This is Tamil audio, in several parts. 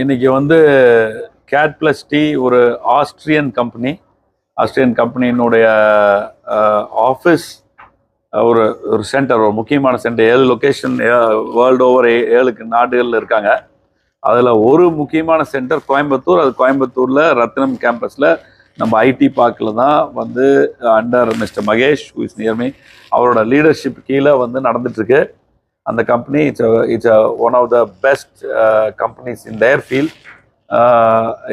இன்னைக்கு வந்து கேட் ப்ளஸ் டி ஒரு ஆஸ்ட்ரியன் கம்பெனி ஆஸ்ட்ரியன் கம்பெனியினுடைய ஆஃபீஸ் ஒரு ஒரு சென்டர் ஒரு முக்கியமான சென்டர் ஏழு லொக்கேஷன் வேர்ல்டு ஓவர் ஏழு நாடுகளில் இருக்காங்க. அதில் ஒரு முக்கியமான சென்டர் கோயம்புத்தூர். அது கோயம்புத்தூரில் ரத்னம் கேம்பஸில் நம்ம ஐடி பார்க்கில் தான் வந்து under mister Mahesh who is near me அவரோட லீடர்ஷிப் கீழே வந்து நடந்துட்டுருக்கு அந்த company it's it's one of the best companies in their field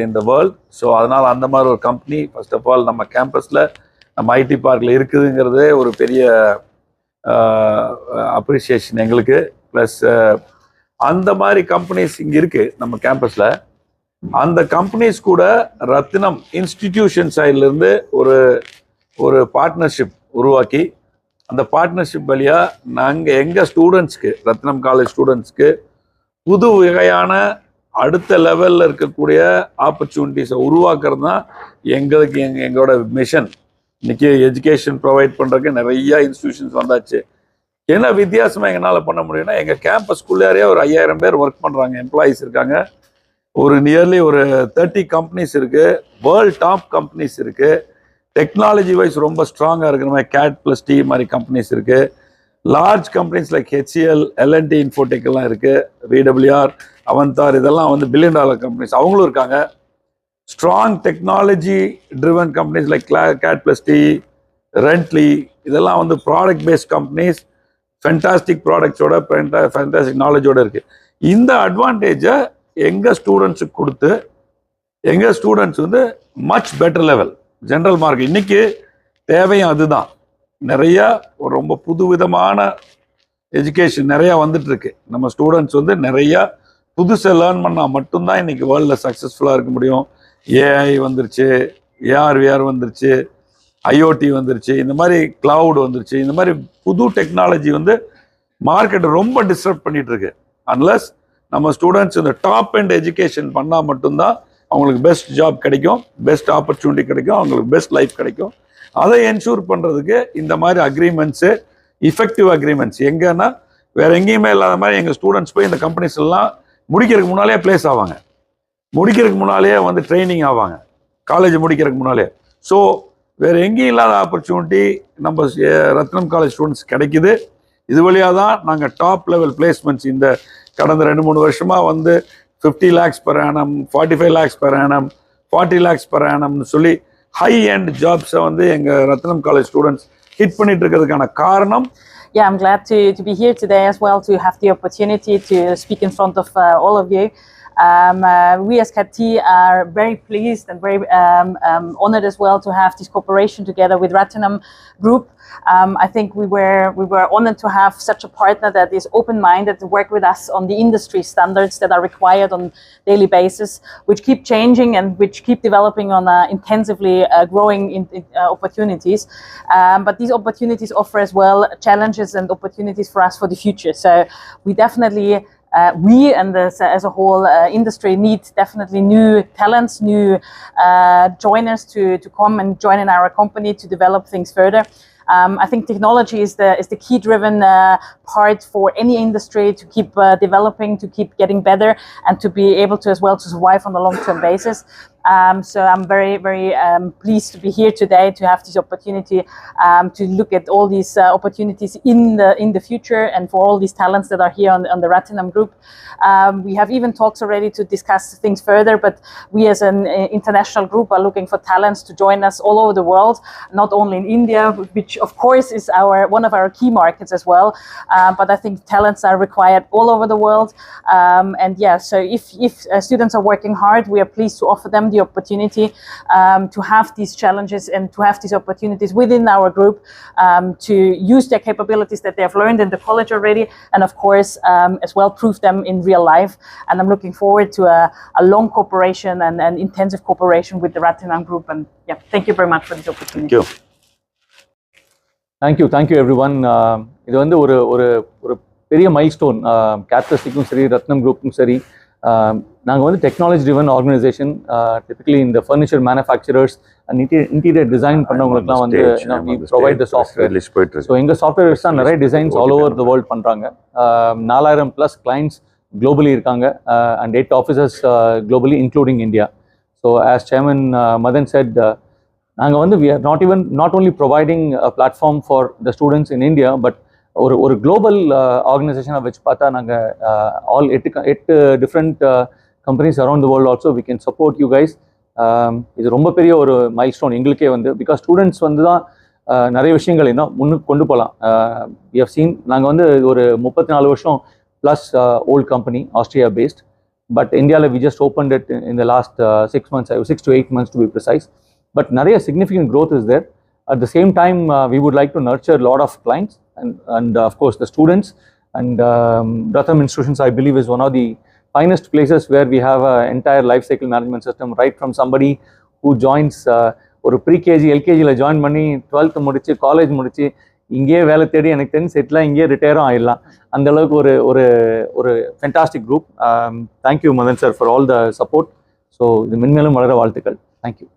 in the world so அதனால் அந்த மாதிரி ஒரு கம்பெனி ஃபர்ஸ்ட் ஆஃப் ஆல் நம்ம கேம்பஸில் நம்ம ஐடி பார்க்கில் இருக்குதுங்கிறதே ஒரு பெரிய uh, அப்ரிசியேஷன் எங்களுக்கு. ப்ளஸ் uh, அந்த மாதிரி கம்பெனிஸ் இங்கே இருக்குது நம்ம கேம்பஸில் அந்த கம்பெனிஸ் கூட ரத்தினம் இன்ஸ்டிடியூஷன் சைட்லேருந்து ஒரு ஒரு பார்ட்னர்ஷிப் உருவாக்கி அந்த பார்ட்னர்ஷிப் வழியாக நாங்கள் எங்கள் ஸ்டூடெண்ட்ஸ்க்கு ரத்னம் காலேஜ் ஸ்டூடெண்ட்ஸ்க்கு புது வகையான அடுத்த லெவலில் இருக்கக்கூடிய ஆப்பர்ச்சுனிட்டிஸை உருவாக்குறது தான் எங்களுக்கு எங்க எங்களோட மிஷன் இன்னைக்கு எஜுகேஷன் ப்ரொவைட் பண்ணுறதுக்கு நிறையா இன்ஸ்டியூஷன்ஸ் வந்தாச்சு. என்ன வித்தியாசமாக எங்களால் பண்ண முடியும்னா எங்கள் கேம்பஸ்குள்ளேயே ஒரு ஐயாயிரம் பேர் ஒர்க் பண்ணுறாங்க எம்ப்ளாயீஸ் இருக்காங்க. ஒரு நியர்லி ஒரு தேர்ட்டி கம்பெனிஸ் இருக்குது வேர்ல்ட் டாப் கம்பெனிஸ் இருக்குது டெக்னாலஜி வைஸ் ரொம்ப ஸ்ட்ராங்காக இருக்கிற மாதிரி கேட் ப்ளஸ் டி மாதிரி கம்பெனிஸ் இருக்குது large companies like HCL L and T Infotech எல்லாம் இருக்குது விடபிள்யூஆர் அவந்தார் இதெல்லாம் வந்து பில்லியன் டாலர் கம்பெனிஸ் அவங்களும் இருக்காங்க. Strong technology driven companies like CAD plus T ரெண்ட்லி இதெல்லாம் வந்து ப்ராடக்ட் பேஸ்ட் கம்பெனிஸ் ஃபென்டாஸ்டிக் ப்ராடக்ட்ஸோட ஃபென்டாஸ்டிக் நாலேஜோட இருக்குது இந்த அட்வான்டேஜை எங்கள் ஸ்டூடெண்ட்ஸுக்கு கொடுத்து எங்கள் ஸ்டூடெண்ட்ஸ் வந்து much better level general mark இன்னைக்கு தேவையும் அதுதான். நிறையா ஒரு ரொம்ப புதுவிதமான எஜுகேஷன் நிறையா வந்துட்டு இருக்கு நம்ம ஸ்டூடெண்ட்ஸ் வந்து நிறையா புதுசை லேர்ன் பண்ணால் மட்டும்தான் இன்றைக்கி வேர்ல்டில் சக்ஸஸ்ஃபுல்லாக இருக்க முடியும். ஏஐ வந்துருச்சு ஏஆர்விஆர் வந்துருச்சு ஐஓடி வந்துருச்சு இந்த மாதிரி கிளவுட் வந்துருச்சு இந்த மாதிரி புது டெக்னாலஜி வந்து மார்க்கெட்டை ரொம்ப டிஸ்டர்ப் பண்ணிகிட்டு இருக்கு அன்லஸ் நம்ம ஸ்டூடெண்ட்ஸ் இந்த டாப் அண்ட் எஜுகேஷன் பண்ணால் மட்டும்தான் அவங்களுக்கு பெஸ்ட் ஜாப் கிடைக்கும் பெஸ்ட் ஆப்பர்ச்சுனிட்டி கிடைக்கும் அவங்களுக்கு பெஸ்ட் லைஃப் கிடைக்கும். அதை என்ஷூர் பண்ணுறதுக்கு இந்த மாதிரி அக்ரிமெண்ட்ஸு இஃபெக்டிவ் அக்ரிமெண்ட்ஸ் எங்கன்னா வேறு எங்கேயுமே இல்லாத மாதிரி எங்கள் ஸ்டூடெண்ட்ஸ் போய் இந்த கம்பெனிஸ் எல்லாம் முடிக்கிறதுக்கு முன்னாலே பிளேஸ் ஆவாங்க. முடிக்கிறதுக்கு முன்னாலேயே வந்து ட்ரைனிங் ஆவாங்க. காலேஜ் முடிக்கிறதுக்கு முன்னாலே. ஸோ வேறு எங்கேயும் இல்லாத ஆப்பர்ச்சுனிட்டி நம்ம ரத்னம் காலேஜ் ஸ்டூடெண்ட்ஸ் கிடைக்குது. இது வழியாக தான் நாங்கள் டாப் லெவல் பிளேஸ்மெண்ட்ஸ் இந்த கடந்த ரெண்டு மூணு வருஷமாக வந்து fifty lakhs per annum forty five lakhs per annum forty lakhs per ஆனம்னு சொல்லி ஹை அண்ட் ஜாப்ஸை வந்து எங்கள் ரத்னம் காலேஜ் ஸ்டூடெண்ட்ஸ் ஹிட் பண்ணிட்டு இருக்கிறதுக்கான காரணம் yeah, I'm glad to, to be here today as well to have the opportunity to speak in front of uh, all of you. Um, uh, we as CAT are very pleased and very um, um, honored as well to have this cooperation together with Ratinam Group. Um, I think we were we were honored to have such a partner that is open-minded to work with us on the industry standards that are required on daily basis, which keep changing and which keep developing on uh, intensively uh, growing in, in, uh, opportunities. Um, but these opportunities offer as well challenges and opportunities for us for the future. So we definitely uh, we and as, as a whole uh, industry need definitely new talents, new uh, joiners to, to come and join in our company to develop things further. Um, I think technology is the is the key driven uh, part for any industry to keep uh, developing, to keep getting better, and to be able to as well to survive on a long term basis. Um, so I'm very very um, pleased to be here today to have this opportunity um, to look at all these uh, opportunities in the in the future and for all these talents that are here on, on the Ratinam Group. Um, we have even talks already to discuss things further, but we as an uh, international group are looking for talents to join us all over the world, not only in India, which of course is our one of our key markets as well. Um, but I think talents are required all over the world. Um, and yeah, so if if uh, students are working hard, we are pleased to offer them the opportunity um, to have these challenges and to have these opportunities within our group um, to use their capabilities that they have learned in the college already, and of course um, as well prove them in real life. And I'm looking forward to a, a long cooperation and an intensive cooperation with the Ratinam Group. And yeah, thank you very much for this opportunity. Thank you thank you thank you everyone இது வந்து ஒரு ஒரு ஒரு பெரிய மைல் ஸ்டோன் கேப்டஸ்டிக்கும் சரி ரத்னம் குரூப்பும் சரி நாங்கள் வந்து டெக்னாலஜி ட்ரிவன் ஆர்கனைசேஷன் டிபிக்கலி இந்த ஃபர்னிச்சர் மேனுஃபேக்சரர்ஸ் இன்டீரியர் டிசைன் பண்ணவங்களுக்குலாம் வந்து ப்ரொவைட் த சாஃப்ட்வேர் போயிட்டு ஸோ எங்கள் சாஃப்ட்வேர்ஸ் தான் நிறைய designs all over the world பண்ணுறாங்க நாலாயிரம் ப்ளஸ் கிளைண்ட்ஸ் globally இருக்காங்க. And eight officers globally including India so as chairman Madan said நாங்கள் வந்து we are not even not only providing platform for the students in India but ஒரு ஒரு குளோபல் uh, ஆர்கனைசேஷனை வச்சு பார்த்தா நாங்கள் ஆல் uh, எட்டு எட்டு different companies around the world also we can support you guys இது ரொம்ப பெரிய ஒரு மைல் ஸ்டோன் எங்களுக்கே வந்து பிகாஸ் ஸ்டூடெண்ட்ஸ் வந்து தான் uh, நிறைய விஷயங்கள் இன்னும் முன்னுக்கு கொண்டு போகலாம். யூ சீன் நாங்கள் வந்து ஒரு முப்பத்தி நாலு வருஷம் plus old company Australia based but இந்தியாவில் we just open it in the last six months six to eight months to be precise but நிறைய significant growth is there at the same time we would like to nurture lot of clients and, and of course the students and um, Ratham institutions i believe is one of the finest places where we have an entire life cycle management system right from somebody who joins uh, ஒரு ப்ரீகேஜி எல்கேஜியில் ஜாயின் பண்ணி டுவெல்த்து முடிச்சு காலேஜ் முடிச்சு இங்கேயே வேலை தேடி எனக்கு தெரிஞ்சு செட்டிலாக இங்கேயே ரிட்டையரும் ஆயிடலாம் அந்த அளவுக்கு ஒரு ஒரு ஒரு fantastic group thank you Madan sir for all the support so இது மென்மேலும் வளர வாழ்த்துக்கள் தேங்க்யூ